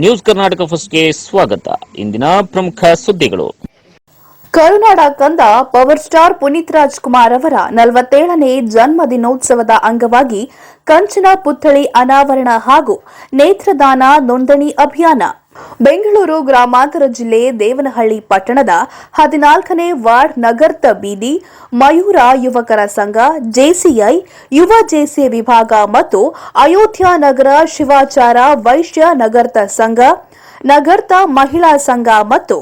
News Karnataka ಫಸ್ಟ್ಗೆ ಸ್ವಾಗತ. ಇಂದಿನ ಪ್ರಮುಖ ಸುದ್ದಿಗಳು. ಕರುನಾಡ ಕಂದ ಪವರ್ ಸ್ಟಾರ್ ಪುನೀತ್ ರಾಜ್ಕುಮಾರ್ ಅವರ ನಲವತ್ತೇಳನೇ ಜನ್ಮ ದಿನೋತ್ಸವದ ಅಂಗವಾಗಿ ಕಂಚನ ಪುತ್ಥಳಿ ಅನಾವರಣ ಹಾಗೂ ನೇತ್ರದಾನ ನೋಂದಣಿ ಅಭಿಯಾನ ಬೆಂಗಳೂರು ಗ್ರಾಮಾಂತರ ಜಿಲ್ಲೆ ದೇವನಹಳ್ಳಿ ಪಟ್ಟಣದ ಹದಿನಾಲ್ಕನೇ ವಾರ್ಡ್ ನಗರ್ತ ಬೀದಿ ಮಯೂರ ಯುವಕರ ಸಂಘ, ಜೆಸಿಐ, ಯುವ ಜೆಸಿ ವಿಭಾಗ ಮತ್ತು ಅಯೋಧ್ಯ ನಗರ ಶಿವಾಚಾರ ವೈಶ್ಯ ನಗರ್ತ ಸಂಘ, ನಗರ್ತ ಮಹಿಳಾ ಸಂಘ ಮತ್ತು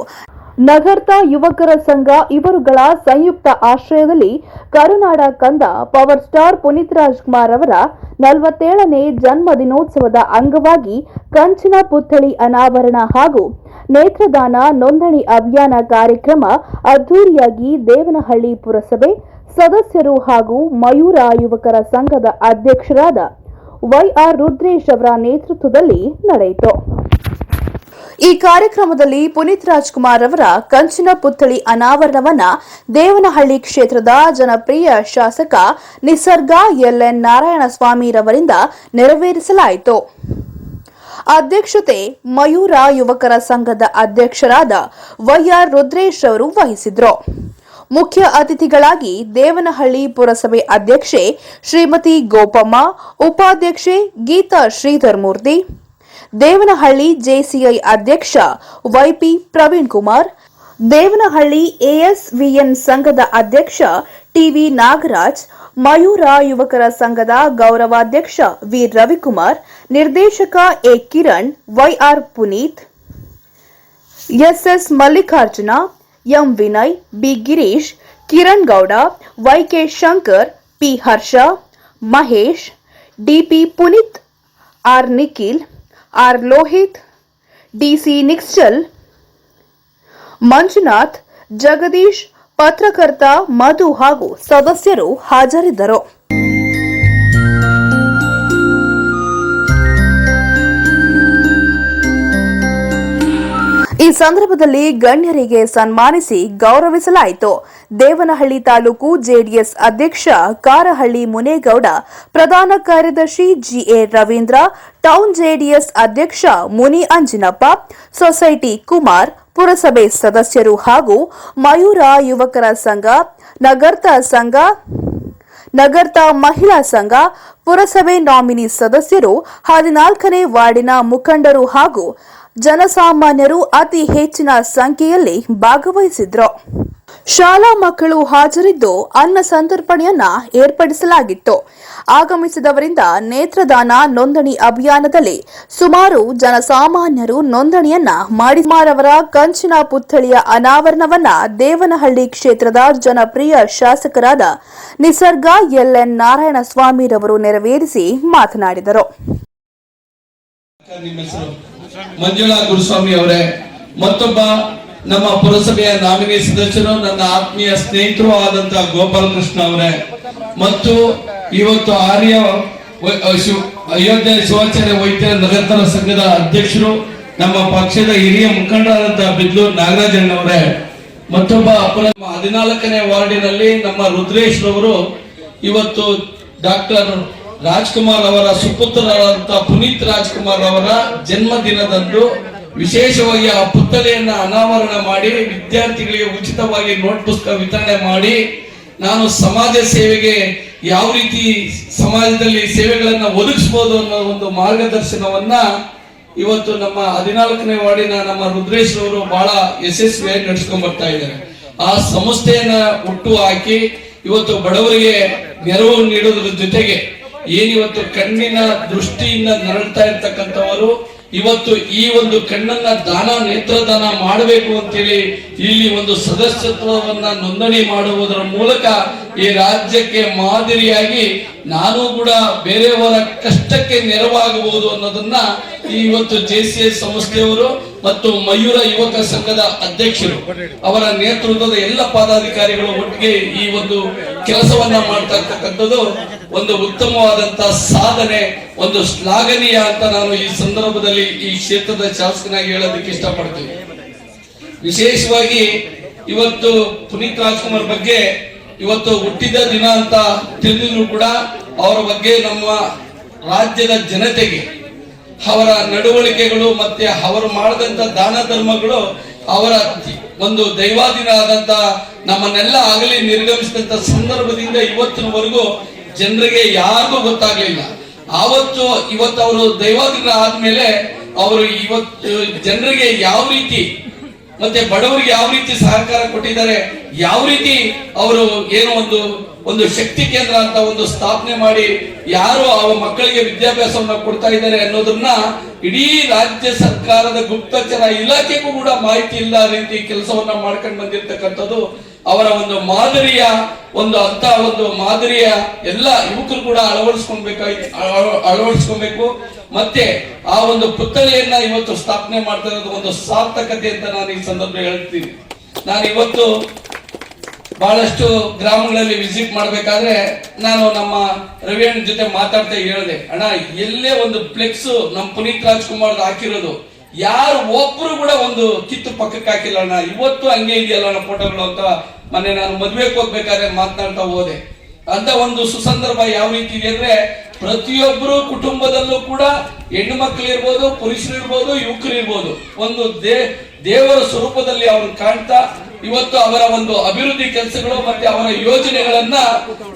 ನಗರ್ತ ಯುವಕರ ಸಂಘ ಇವರುಗಳ ಸಂಯುಕ್ತ ಆಶ್ರಯದಲ್ಲಿ ಕರುನಾಡ ಕಂದ ಪವರ್ ಸ್ಟಾರ್ ಪುನೀತ್ ರಾಜ್ಕುಮಾರ್ ಅವರ ನಲವತ್ತೇಳನೇ ಜನ್ಮ ದಿನೋತ್ಸವದ ಅಂಗವಾಗಿ ಕಂಚಿನ ಪುತ್ಥಳಿ ಅನಾವರಣ ಹಾಗೂ ನೇತ್ರದಾನ ನೋಂದಣಿ ಅಭಿಯಾನ ಕಾರ್ಯಕ್ರಮ ಅದ್ದೂರಿಯಾಗಿ ದೇವನಹಳ್ಳಿ ಪುರಸಭೆ ಸದಸ್ಯರು ಹಾಗೂ ಮಯೂರ ಯುವಕರ ಸಂಘದ ಅಧ್ಯಕ್ಷರಾದ ವೈಆರ್ ರುದ್ರೇಶ್ ಅವರ ನೇತೃತ್ವದಲ್ಲಿ ನಡೆಯಿತು. ಈ ಕಾರ್ಯಕ್ರಮದಲ್ಲಿ ಪುನೀತ್ ರಾಜ್ಕುಮಾರ್ ಅವರ ಕಂಚಿನ ಪುತ್ಥಳಿ ಅನಾವರಣವನ್ನ ದೇವನಹಳ್ಳಿ ಕ್ಷೇತ್ರದ ಜನಪ್ರಿಯ ಶಾಸಕ ನಿಸರ್ಗ ಎಲ್ಎನ್ ನಾರಾಯಣಸ್ವಾಮಿರವರಿಂದ ನೆರವೇರಿಸಲಾಯಿತು. ಅಧ್ಯಕ್ಷತೆ ಮಯೂರ ಯುವಕರ ಸಂಘದ ಅಧ್ಯಕ್ಷರಾದ ವೈಆರ್ ರುದ್ರೇಶ್ ಅವರು ವಹಿಸಿದ್ರು. ಮುಖ್ಯ ಅತಿಥಿಗಳಾಗಿ ದೇವನಹಳ್ಳಿ ಪುರಸಭೆ ಅಧ್ಯಕ್ಷೆ ಶ್ರೀಮತಿ ಗೋಪಮ್ಮ, ಉಪಾಧ್ಯಕ್ಷೆ ಗೀತಾ ಶ್ರೀಧರ್ ಮೂರ್ತಿ ದೇವನಹಳ್ಳಿ ಜೆಸಿಐ ಅಧ್ಯಕ್ಷ ವೈಪಿ ಪ್ರವೀಣ್ ಕುಮಾರ್ ದೇವನಹಳ್ಳಿ ಎಎಸ್ವಿಎನ್ ಸಂಘದ ಅಧ್ಯಕ್ಷ ಟಿವಿ ನಾಗರಾಜ್ ಮಯೂರ ಯುವಕರ ಸಂಘದ ಗೌರವಾಧ್ಯಕ್ಷ ವಿ ರವಿಕುಮಾರ್ ನಿರ್ದೇಶಕ A Kiran YR Puneeth SS Mallikarjuna M Vinay B Girish Kiran Gowda YK Shankar P Harsha Mahesh DP Puneeth R Nikhil R Lohith DC Nischal Manjunath Jagadish ಪತ್ರಕರ್ತ ಮಧು ಹಾಗೂ ಸದಸ್ಯರು ಹಾಜರಿದ್ದರು. ಈ ಸಂದರ್ಭದಲ್ಲಿ ಗಣ್ಯರಿಗೆ ಸನ್ಮಾನಿಸಿ ಗೌರವಿಸಲಾಯಿತು. ದೇವನಹಳ್ಳಿ ತಾಲೂಕು ಜೆಡಿಎಸ್ ಅಧ್ಯಕ್ಷ ಕಾರಹಳ್ಳಿ ಮುನೇಗೌಡ, ಪ್ರಧಾನ ಕಾರ್ಯದರ್ಶಿ ಜಿಎ ರವೀಂದ್ರ, ಟೌನ್ ಜೆಡಿಎಸ್ ಅಧ್ಯಕ್ಷ ಮುನಿ ಅಂಜಿನಪ್ಪ, ಸೊಸೈಟಿ ಕುಮಾರ್, ಪುರಸಭೆ ಸದಸ್ಯರು ಹಾಗೂ ಮಯೂರ ಯುವಕರ ಸಂಘ, ನಗರ್ತ ಸಂಘ, ನಗರ್ತ ಮಹಿಳಾ ಸಂಘ, ಪುರಸಭೆ ನಾಮಿನಿ ಸದಸ್ಯರು, ಹದಿನಾಲ್ಕನೇ ವಾರ್ಡಿನ ಮುಖಂಡರು ಹಾಗೂ ಜನಸಾಮಾನ್ಯರು ಅತಿ ಹೆಚ್ಚಿನ ಸಂಖ್ಯೆಯಲ್ಲಿ ಭಾಗವಹಿಸಿದ್ರು. ಶಾಲಾ ಮಕ್ಕಳು ಹಾಜರಿದ್ದು ಅನ್ನ ಸಂತರ್ಪಣೆಯನ್ನ ಏರ್ಪಡಿಸಲಾಗಿತ್ತು. ಆಗಮಿಸಿದವರಿಂದ ನೇತ್ರದಾನ ನೋಂದಣಿ ಅಭಿಯಾನದಲ್ಲಿ ಸುಮಾರು ಜನಸಾಮಾನ್ಯರು ನೋಂದಣಿಯನ್ನ ಮಾಡಿಮಾರವರ ಕಂಚಿನ ಪುತ್ಥಳಿಯ ಅನಾವರಣವನ್ನ ದೇವನಹಳ್ಳಿ ಕ್ಷೇತ್ರದ ಜನಪ್ರಿಯ ಶಾಸಕರಾದ ನಿಸರ್ಗ ಎಲ್ಎನ್ ನಾರಾಯಣಸ್ವಾಮಿರವರು ನೆರವೇರಿಸಿ ಮಾತನಾಡಿದರು. ಮಂಜುಳಾ ಗುರುಸ್ವಾಮಿ ಅವರೇ, ಮತ್ತೊಬ್ಬ ನಮ್ಮ ಪುರಸಭೆಯ ನಾಮಿನಿ ಸದಸ್ಯರು, ನನ್ನ ಆತ್ಮೀಯ ಸ್ನೇಹಿತರು ಆದಂತ ಗೋಪಾಲ ಕೃಷ್ಣ ಅವರೇ. ಮತ್ತು ಇವತ್ತು ಆರ್ಯ ಅಯೋಧ್ಯೆ ಶಿವಾಚಾರ್ಯ ವೈದ್ಯ ನಗರತನ ಸಂಘದ ಅಧ್ಯಕ್ಷರು, ನಮ್ಮ ಪಕ್ಷದ ಹಿರಿಯ ಮುಖಂಡರಾದ ಬಿದ್ಲು ನಾಗರಾಜಣ್ಣ ಅವರೇ ಮತ್ತೊಬ್ಬ ಅಪರ ಹದಿನಾಲ್ಕನೇ ವಾರ್ಡಿನಲ್ಲಿ ನಮ್ಮ ರುದ್ರೇಶ್ ರವರು ಇವತ್ತು ಡಾಕ್ಟರ್ ರಾಜ್ಕುಮಾರ್ ಅವರ ಸುಪುತ್ರರಾದಂತ ಪುನೀತ್ ರಾಜ್ಕುಮಾರ್ ಅವರ ಜನ್ಮ ದಿನದಂದು ವಿಶೇಷವಾಗಿ ಆ ಪುತ್ಥಳಿಯನ್ನ ಅನಾವರಣ ಮಾಡಿ ವಿದ್ಯಾರ್ಥಿಗಳಿಗೆ ಉಚಿತವಾಗಿ ನೋಟ್ ಪುಸ್ತಕ ವಿತರಣೆ ಮಾಡಿ ನಾನು ಸಮಾಜ ಸೇವೆಗೆ ಯಾವ ರೀತಿ ಸಮಾಜದಲ್ಲಿ ಸೇವೆಗಳನ್ನ ಒದಗಿಸಬಹುದು ಅನ್ನೋ ಒಂದು ಮಾರ್ಗದರ್ಶನವನ್ನ ಇವತ್ತು ನಮ್ಮ ಹದಿನಾಲ್ಕನೇ ವಾರ್ಡಿನ ನಮ್ಮ ರುದ್ರೇಶ್ ಅವರು ಬಹಳ ಯಶಸ್ವಿಯಾಗಿ ನಡೆಸ್ಕೊಂಡ್ ಬರ್ತಾ ಇದ್ದಾರೆ. ಆ ಸಂಸ್ಥೆಯನ್ನ ಹುಟ್ಟು ಹಾಕಿ ಇವತ್ತು ಬಡವರಿಗೆ ನೆರವು ನೀಡೋದ್ರ ಜೊತೆಗೆ ಏನಿವತ್ತು ಕಣ್ಣಿನ ದೃಷ್ಟಿಯಿಂದ ನರಳ್ತಾ ಇರ್ತಕ್ಕಂಥವರು, ಇವತ್ತು ಈ ಒಂದು ಕಣ್ಣನ್ನ ದಾನ, ನೇತ್ರದಾನ ಮಾಡಬೇಕು ಅಂತೇಳಿ ಇಲ್ಲಿ ಒಂದು ಸದಸ್ಯತ್ವವನ್ನ ನೋಂದಣಿ ಮಾಡುವುದರ ಮೂಲಕ ಈ ರಾಜ್ಯಕ್ಕೆ ಮಾದರಿಯಾಗಿ ನಾನು ಕೂಡ ಬೇರೆಯವರ ಕಷ್ಟಕ್ಕೆ ನೆರವಾಗಬಹುದು ಅನ್ನೋದನ್ನ ಈ ಇವತ್ತು ಜೆ ಸಿ ಎಸ್ ಸಂಸ್ಥೆಯವರು ಮತ್ತು ಮಯೂರ ಯುವಕ ಸಂಘದ ಅಧ್ಯಕ್ಷರು ಅವರ ನೇತೃತ್ವದ ಎಲ್ಲ ಪದಾಧಿಕಾರಿಗಳು ಒಟ್ಟಿಗೆ ಈ ಒಂದು ಕೆಲಸವನ್ನ ಮಾಡ್ತಾ ಇರ್ತಕ್ಕಂಥದ್ದು. ಒಂದು ಉತ್ತಮವಾದಂತಹ ಸಾಧನೆ, ಒಂದು ಶ್ಲಾಘನೀಯ ಅಂತ ನಾನು ಈ ಸಂದರ್ಭದಲ್ಲಿ ಈ ಕ್ಷೇತ್ರದ ಶಾಸಕನಾಗಿ ಹೇಳೋದಕ್ಕೆ ಇಷ್ಟಪಡ್ತೀನಿ. ವಿಶೇಷವಾಗಿ ಇವತ್ತು ಪುನೀತ್ ರಾಜ್ಕುಮಾರ್ ಬಗ್ಗೆ ಇವತ್ತು ಹುಟ್ಟಿದ ದಿನ ಅಂತ ತಿಳಿದ್ರು ಕೂಡ ಅವರ ಬಗ್ಗೆ ನಮ್ಮ ರಾಜ್ಯದ ಜನತೆಗೆ, ಅವರ ನಡವಳಿಕೆಗಳು ಮತ್ತೆ ಅವರು ಮಾಡಿದಂತ ದಾನ ಧರ್ಮಗಳು ಅವರ ಒಂದು ದೈವಾಧೀನ ಆದಂತ ನಮ್ಮನ್ನೆಲ್ಲ ಆಗಲಿ ನಿರ್ಗಮಿಸಿದಂತ ಸಂದರ್ಭದಿಂದ ಇವತ್ತಿನವರೆಗೂ ಜನರಿಗೆ ಯಾರಿಗೂ ಗೊತ್ತಾಗ್ಲಿಲ್ಲ. ಆವತ್ತು ಇವತ್ತು ಅವರು ದೈವಾಧೀನ ಆದ್ಮೇಲೆ ಅವರು ಇವತ್ತು ಜನರಿಗೆ ಯಾವ ರೀತಿ ಮತ್ತೆ ಬಡವರಿಗೆ ಯಾವ ರೀತಿ ಸಹಕಾರ ಕೊಟ್ಟಿದ್ದಾರೆ, ಯಾವ ರೀತಿ ಅವರು ಏನು ಒಂದು ಒಂದು ಶಕ್ತಿ ಕೇಂದ್ರ ಅಂತ ಒಂದು ಸ್ಥಾಪನೆ ಮಾಡಿ ಯಾರು ಆ ಮಕ್ಕಳಿಗೆ ವಿದ್ಯಾಭ್ಯಾಸವನ್ನ ಕೊಡ್ತಾ ಇದ್ದಾರೆ ಅನ್ನೋದನ್ನ ಇಡೀ ರಾಜ್ಯ ಸರ್ಕಾರದ ಗುಪ್ತಚರ ಇಲಾಖೆಗೂ ಕೂಡ ಮಾಹಿತಿ ಇಲ್ಲ ರೀತಿ ಕೆಲಸವನ್ನ ಮಾಡ್ಕೊಂಡು ಬಂದಿರ್ತಕ್ಕಂಥದ್ದು ಅವರ ಒಂದು ಮಾದರಿಯ, ಒಂದು ಅಂತ ಒಂದು ಮಾದರಿಯ ಎಲ್ಲ ಯುವಕರು ಕೂಡ ಅಳವಡಿಸ್ಕೊಳ್ಬೇಕಾಗಿ ಅಳ- ಅಳವಡಿಸ್ಕೊಬೇಕು ಮತ್ತೆ ಆ ಒಂದು ಪುತ್ಥಳಿಯನ್ನ ಇವತ್ತು ಸ್ಥಾಪನೆ ಮಾಡ್ತಾ ಇರೋದು ಒಂದು ಸಾರ್ಥಕತೆ ಅಂತ ನಾನು ಈ ಸಂದರ್ಭ ಹೇಳ್ತೀನಿ. ನಾನು ಇವತ್ತು ಬಹಳಷ್ಟು ಗ್ರಾಮಗಳಲ್ಲಿ ವಿಸಿಟ್ ಮಾಡಬೇಕಾದ್ರೆ ನಾನು ನಮ್ಮ ರವಿಯಣ್ಣ ಜೊತೆ ಮಾತಾಡ್ತಾ ಹೇಳಿದೆ. ಅಣ್ಣ, ಎಲ್ಲೇ ಒಂದು ಫ್ಲೆಕ್ಸ್ ನಮ್ಮ ಪುನೀತ್ ರಾಜ್ಕುಮಾರ್ ಹಾಕಿರೋದು, ಯಾರು ಒಬ್ರು ಕೂಡ ಒಂದು ಕಿತ್ತು ಪಕ್ಕಕ್ಕೆ ಹಾಕಿಲ್ಲ ಅಣ್ಣ. ಇವತ್ತು ಹಂಗೆ ಇದೆಯಲ್ಲ ಅಣ್ಣ ಫೋಟೋಗಳು ಅಂತ ಮೊನ್ನೆ ನಾನು ಮದುವೆಗೆ ಹೋಗ್ಬೇಕಾದ್ರೆ ಮಾತನಾಡ್ತಾ ಹೋದೆ. ಅಂತ ಒಂದು ಸುಸಂದರ್ಭ ಯಾವ ರೀತಿ ಇದೆ ಅಂದ್ರೆ, ಪ್ರತಿಯೊಬ್ಬರು ಕುಟುಂಬದಲ್ಲೂ ಕೂಡ ಹೆಣ್ಣು ಮಕ್ಕಳು ಇರ್ಬೋದು, ಪುರುಷರು ಇರ್ಬೋದು, ಯುವಕರು ಇರ್ಬೋದು. ಒಂದು ದೇ, ದೇವರ ಸ್ವರೂಪದಲ್ಲಿ ಅವ್ರನ್ನ ಕಾಣ್ತಾ, ಇವತ್ತು ಅವರ ಒಂದು ಅಭಿವೃದ್ಧಿ ಕೆಲಸಗಳು ಮತ್ತೆ ಅವರ ಯೋಜನೆಗಳನ್ನ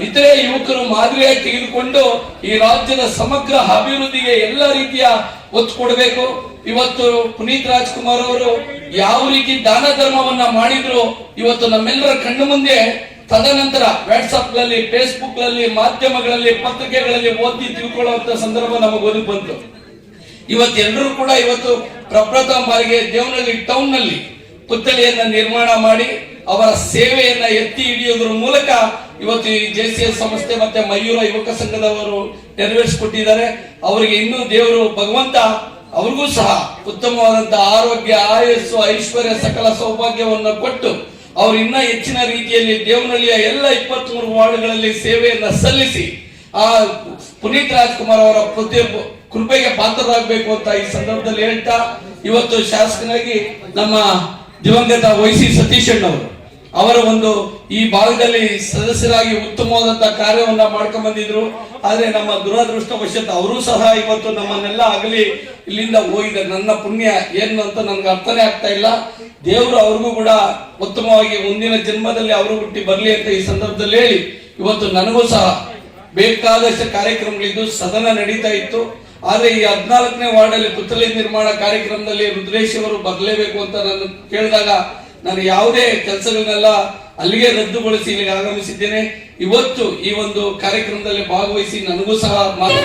ಇತರೆ ಯುವಕರು ಮಾದರಿಯಾಗಿ ತೆಗೆದುಕೊಂಡು ಈ ರಾಜ್ಯದ ಸಮಗ್ರ ಅಭಿವೃದ್ಧಿಗೆ ಎಲ್ಲ ರೀತಿಯ ಒತ್ತು ಕೊಡಬೇಕು. ಇವತ್ತು ಪುನೀತ್ ರಾಜ್ಕುಮಾರ್ ಅವರು ಯಾವ ರೀತಿ ದಾನ ಧರ್ಮವನ್ನ ಮಾಡಿದ್ರು ಇವತ್ತು ನಮ್ಮೆಲ್ಲರ ಕಣ್ಣು ಮುಂದೆ ತದನಂತರ ವಾಟ್ಸಪ್ಗಳಲ್ಲಿ ಫೇಸ್ಬುಕ್ಗಳಲ್ಲಿ ಮಾಧ್ಯಮಗಳಲ್ಲಿ, ಪತ್ರಿಕೆಗಳಲ್ಲಿ ಓದಿ ತಿಳ್ಕೊಳ್ಳುವಂತ ಸಂದರ್ಭ ನಮಗೆ ಒದಗಿ ಬಂತು. ಇವತ್ತು ಎಲ್ಲರೂ ಕೂಡ ಇವತ್ತು ಪ್ರಪ್ರಥಮ ಬಾರಿಗೆ ದೇವನಹಳ್ಳಿ ಟೌನ್ನಲ್ಲಿ ಪುತ್ಥಳಿಯನ್ನ ನಿರ್ಮಾಣ ಮಾಡಿ ಅವರ ಸೇವೆಯನ್ನ ಎತ್ತಿ ಹಿಡಿಯೋದ್ರ ಮೂಲಕ ಇವತ್ತು ಈ ಜೆ ಸಿ ಎಸ್ ಸಂಸ್ಥೆ ಮತ್ತೆ ಮಯೂರ ಯುವಕ ಸಂಘದವರು ನೆರವೇರಿಸಿಕೊಟ್ಟಿದ್ದಾರೆ. ಅವರಿಗೆ ಇನ್ನೂ ದೇವರು ಭಗವಂತ ಅವ್ರಿಗೂ ಸಹ ಉತ್ತಮವಾದಂತ ಆರೋಗ್ಯ, ಆಯಸ್ಸು, ಐಶ್ವರ್ಯ, ಸಕಲ ಸೌಭಾಗ್ಯವನ್ನು ಕೊಟ್ಟು ಅವರು ಇನ್ನ ಹೆಚ್ಚಿನ ರೀತಿಯಲ್ಲಿ ದೇವನಹಳ್ಳಿಯ ಎಲ್ಲ ಇಪ್ಪತ್ಮೂರು ವಾರ್ಡ್ಗಳಲ್ಲಿ ಸೇವೆಯನ್ನ ಸಲ್ಲಿಸಿ ಆ ಪುನೀತ್ ರಾಜ್ಕುಮಾರ್ ಅವರ ಪ್ರತಿಯೊಬ್ಬ ಕೃಪೆಗೆ ಪಾತ್ರರಾಗಬೇಕು ಅಂತ ಈ ಸಂದರ್ಭದಲ್ಲಿ ಹೇಳ್ತಾ, ಇವತ್ತು ಶಾಸಕನಾಗಿ ನಮ್ಮ ದಿವಂಗತ ವೈಸಿ ಸತೀಶ್ ಅಣ್ಣವರು ಅವರ ಒಂದು ಈ ಭಾಗದಲ್ಲಿ ಸದಸ್ಯರಾಗಿ ಉತ್ತಮವಾದಂತಹ ಕಾರ್ಯವನ್ನ ಮಾಡ್ಕೊಂಡ್ ಬಂದಿದ್ರು. ಆದ್ರೆ ನಮ್ಮ ದುರದೃಷ್ಟವಶತ್ ಅವರು ಸಹ ಇವತ್ತು ನಮ್ಮನ್ನೆಲ್ಲ ಆಗಲಿ ಇಲ್ಲಿಂದ ಹೋಗಿದೆ. ನನ್ನ ಪುಣ್ಯ ಏನು ಅಂತ ನನ್ಗೆ ಅರ್ಥನೇ ಆಗ್ತಾ ಇಲ್ಲ. ದೇವರು ಅವ್ರಿಗೂ ಕೂಡ ಉತ್ತಮವಾಗಿ ಮುಂದಿನ ಜನ್ಮದಲ್ಲಿ ಅವರು ಹುಟ್ಟಿ ಬರಲಿ ಅಂತ ಈ ಸಂದರ್ಭದಲ್ಲಿ ಹೇಳಿ ಇವತ್ತು ನನಗೂ ಸಹ ಬೇಕಾದಷ್ಟು ಕಾರ್ಯಕ್ರಮಗಳಿದ್ದು ಸದನ ನಡೀತಾ ಇತ್ತು. ಆದ್ರೆ ಈ ಹದಿನಾಲ್ಕನೇ ವಾರ್ಡಲ್ಲಿ ಪುತ್ಥಳಿ ನಿರ್ಮಾಣ ಕಾರ್ಯಕ್ರಮದಲ್ಲಿ ರುದ್ರೇಶ್ ಅವರು ಬರಲೇಬೇಕು ಅಂತ ನಾನು ಕೇಳಿದಾಗ ನಾನು ಯಾವುದೇ ಕೆಲಸಗಳನ್ನೆಲ್ಲ ಅಲ್ಲಿಗೆ ರದ್ದುಗೊಳಿಸಿ ಇಲ್ಲಿಗೆ ಆಗಮಿಸಿದ್ದೇನೆ. ಇವತ್ತು ಈ ಒಂದು ಕಾರ್ಯಕ್ರಮದಲ್ಲಿ ಭಾಗವಹಿಸಿ ನನಗೂ ಸಹ ಮಾತು